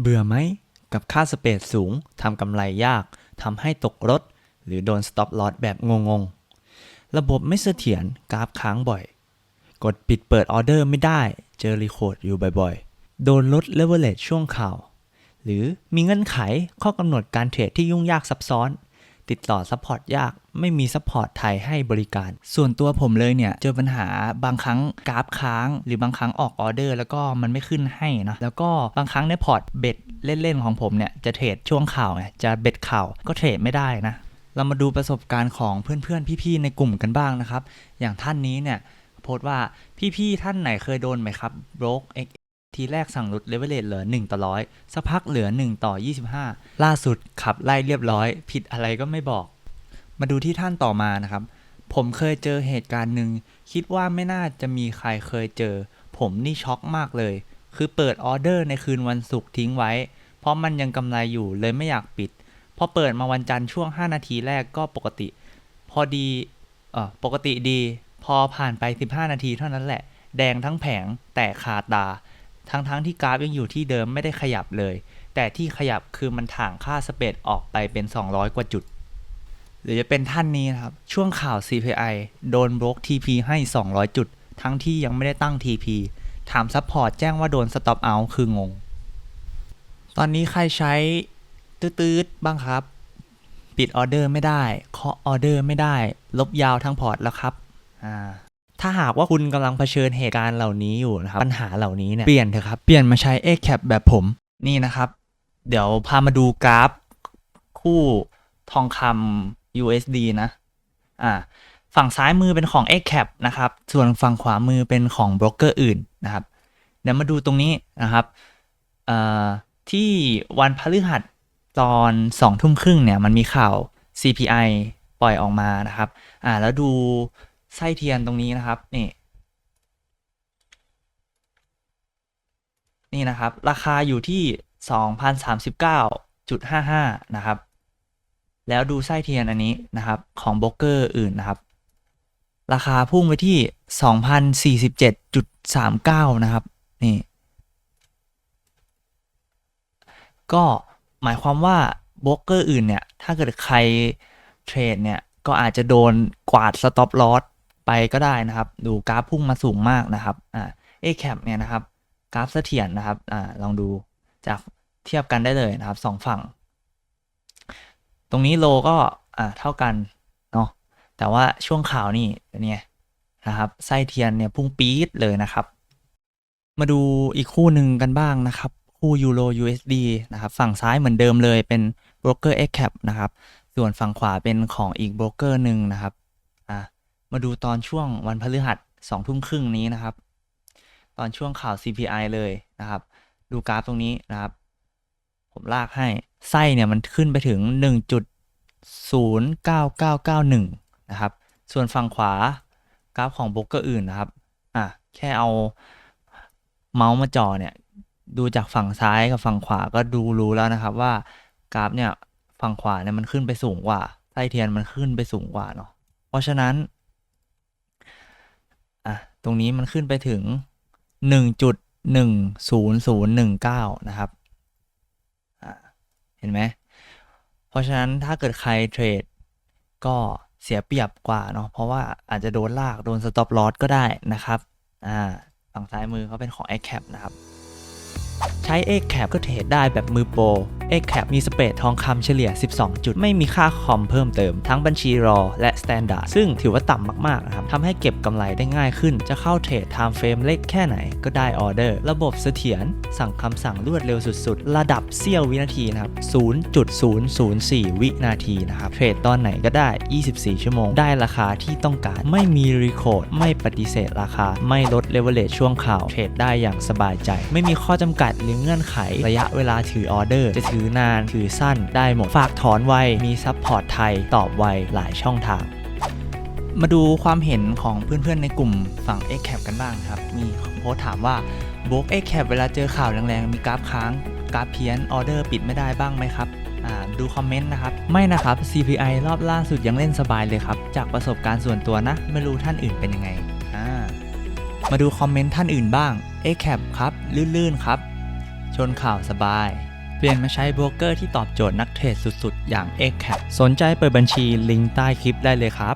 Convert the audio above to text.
เบื่อไหม กับค่าสเปดสูงทำกำไรยากทำให้ตกรถ หรือโดนสต็อปลอตแบบงงๆ ระบบไม่เสถียรกราฟค้างบ่อย กดปิดเปิดออเดอร์ไม่ได้ เจอรีโคดอยู่บ่อยๆ โดนลดเลเวลเลช่วงข่าว หรือมีเงื่อนไขข้อกำหนดการเทรดที่ยุ่งยากซับซ้อน ติดต่อซัพพอร์ตยาก ไม่มีซัพพอร์ตไทยให้บริการ ส่วนตัวผมเลยเนี่ย เจอปัญหาบางครั้งกราฟค้าง หรือบางครั้งออกออเดอร์ แล้วก็มันไม่ขึ้นให้นะแล้วก็บางครั้งในพอร์ตเบ็ดเล่นๆของผมเนี่ยจะเทรดช่วงข่าวไงจะเบ็ดข่าวก็เทรดไม่ได้นะเรามาดูประสบการณ์ของเพื่อนๆ พี่ๆ ในกลุ่มกันบ้างนะครับ อย่างท่านนี้เนี่ยโพสต์ว่าพี่ๆ ท่านไหนเคยโดนไหมครับ broke x ทีแรกสั่งลดเลเวลเลเหลือ 1 ต่อร้อยสักพักเหลือ 1 ต่อ 25 ล่าสุดขับไล่เรียบร้อย ผิดอะไรก็ไม่บอก มาดูที่ท่านต่อมานะครับ ผมเคยเจอเหตุการณ์หนึ่ง คิดว่าไม่น่าจะมีใครเคยเจอ ผมนี่ช็อกมากเลย คือเปิดออเดอร์ในคืนวันศุกร์ทิ้งไว้ เพราะมันยังกำไรอยู่เลยไม่อยากปิด พอเปิดมาวันจันทร์ช่วง 5 นาทีแรกก็ปกติ พอดีเออปกติดี พอผ่านไป 15 นาทีเท่านั้นแหละ แดงทั้งแผงแต่คาตา ทั้งๆทที่กราฟยังอยู่ที่เดิมไม่ได้ขยับเลย แต่ที่ขยับคือมันถ่างค่าสเปดออกไปเป็น 200 กว่าจุด หรือจะเป็นท่านนี้นะครับ ช่วงข่าว CPI โดนบล็อก TP ให้ 200 จุด ทั้งที่ยังไม่ได้ตั้ง TP ถามซัพพอร์ตแจ้งว่าโดน Stop Out คืองง ตอนนี้ใครใช้ตืดๆบ้างครับ ปิดออเดอร์ไม่ได้เคาะออเดอร์ไม่ได้ ลบยาวทั้งพอร์ตแล้วครับ อ่า ถ้าหากว่าคุณกำลังเผชิญเหตุการณ์เหล่านี้อยู่นะครับ ปัญหาเหล่านี้เนี่ยเปลี่ยนเถอะครับ เปลี่ยนมาใช้ a c a p แบบผมนี่นะครับ เดี๋ยวพามาดูกราฟ คู่ทองคำ USD นะอ่าฝั่งซ้ายมือเป็นของ a c a p นะครับ ส่วนฝั่งขวามือเป็นของโบรกเกอร์อื่นนะครับเดี๋ยวมาดูตรงนี้นะครับเอ่อที่วันพฤหัสตอนสองทุ่มครึ่งเนี่ยมันมีข่าว CPI ปล่อยออกมานะครับ อ่า แล้วดู ไส้เทียนตรงนี้นะครับ นี่ นี่นะครับ ราคาอยู่ที่ 2,039.55 นะครับ แล้วดูไส้เทียนอันนี้นะครับ ของโบรกเกอร์อื่นนะครับ ราคาพุ่งไปที่ 2,047.39 นะครับ นี่ ก็หมายความว่าโบรกเกอร์อื่นเนี่ย ถ้าเกิดใครเทรดเนี่ย ก็อาจจะโดนกวาดสต็อปลอส ไปก็ได้นะครับ ดูกราฟพุ่งมาสูงมากนะครับอ่า A cap เนี่ยนะครับกราฟเสถียรนะครับอ่าลองดูจากเทียบกันได้เลยนะครับสองฝั่ง ตรงนี้โลก็อ่าเท่ากันเนาะแต่ว่าช่วงข่าวนี่เนี่ยนะครับไส้เทียนเนี่ยพุ่งปี๊ดเลยนะครับ มาดูอีกคู่หนึ่งกันบ้างนะครับ คู่ยูโร USD นะครับ ฝั่งซ้ายเหมือนเดิมเลยเป็นโบรกเกอร์ X cap นะครับ ส่วนฝั่งขวาเป็นของอีกโบรกเกอร์หนึ่งนะครับ มาดูตอนช่วงวันพฤหัสสองทุ่มครึ่งนี้นะครับ ตอนช่วงข่าว CPI เลยนะครับ ดูกราฟตรงนี้นะครับ ผมลากให้ไส้เนี่ยมันขึ้นไปถึง 1.09991 นะครับ ส่วนฝั่งขวากราฟของบรกเกอร์อื่นนะครับอะแค่เอาเมาส์มาจ่อเนี่ย ดูจากฝั่งซ้ายกับฝั่งขวาก็ดูรู้แล้วนะครับว่ากราฟเนี่ยฝั่งขวาเนี่ยมันขึ้นไปสูงกว่าไส้เทียนมันขึ้นไปสูงกว่าเนาะเพราะฉะนั้น อะตรงนี้มันขึ้นไปถึง 1.10019 นะครับเห็นไหมเพราะฉะนั้นถ้าเกิดใครเทรดก็เสียเปรียบกว่าเนาะเพราะว่าอาจจะโดนลากโดนสต็อปลอสก็ได้นะครับอ่าฝั่งซ้ายมือเขาเป็นของ x cap นะครับ ใช้ x cap ก็เทรดได้แบบมือโปร x cap มีสเปรดทองคำเฉลี่ย 12 จุด ไม่มีค่าคอมเพิ่มเติม ทั้งบัญชีรอและ Standard ซึ่งถือว่าต่ำมากๆนะครับทำให้เก็บกำไรได้ง่ายขึ้น จะเข้าเทรด Time Frame เล็กแค่ไหนก็ได้ออเดอร์ ระบบเสถียร สั่งคำสั่งรวดเร็วสุดๆ ระดับเสี้ยววินาทีนะครับ 0.004 วินาทีนะครับ เทรดตอนไหนก็ได้ 24 ชั่วโมง ได้ราคาที่ต้องการ ไม่มีรีโคดไม่ปฏิเสธราคา ไม่ลดเลเวลเลช่วงข่าว เทรดได้อย่างสบายใจ ไม่มีข้อจำกัดหรือเงื่อนไข ระยะเวลาถือออเดอร์จะถือือนาน ถือสั้นได้หมด ฝากถอนไว มีซัพพอร์ตไทย ตอบไว หลายช่องทาง มาดูความเห็นของเพื่อนๆในกลุ่มฝั่ง x c a p กันบ้างครับ มีโพสถามว่าโบก x c a p เวลาเจอข่าวแรงๆ มีกราฟค้าง กราฟเพี้ยน ออเดอร์ปิดไม่ได้บ้างไหมครับดูคอมเมนต์นะครับ ไม่นะครับ CPI รอบล่าสุดยังเล่นสบายเลยครับ จากประสบการณ์ส่วนตัวนะ ไม่รู้ท่านอื่นเป็นยังไง มาดูคอมเมนต์ท่านอื่นบ้าง x c a p ครับ ลื่นๆครับ ชนข่าวสบาย เปลี่ยนมาใช้โบรกเกอร์ที่ตอบโจทย์นักเทรดสุดๆ อย่าง x c a p สนใจเปิดบัญชีลิงก์ใต้คลิปได้เลยครับ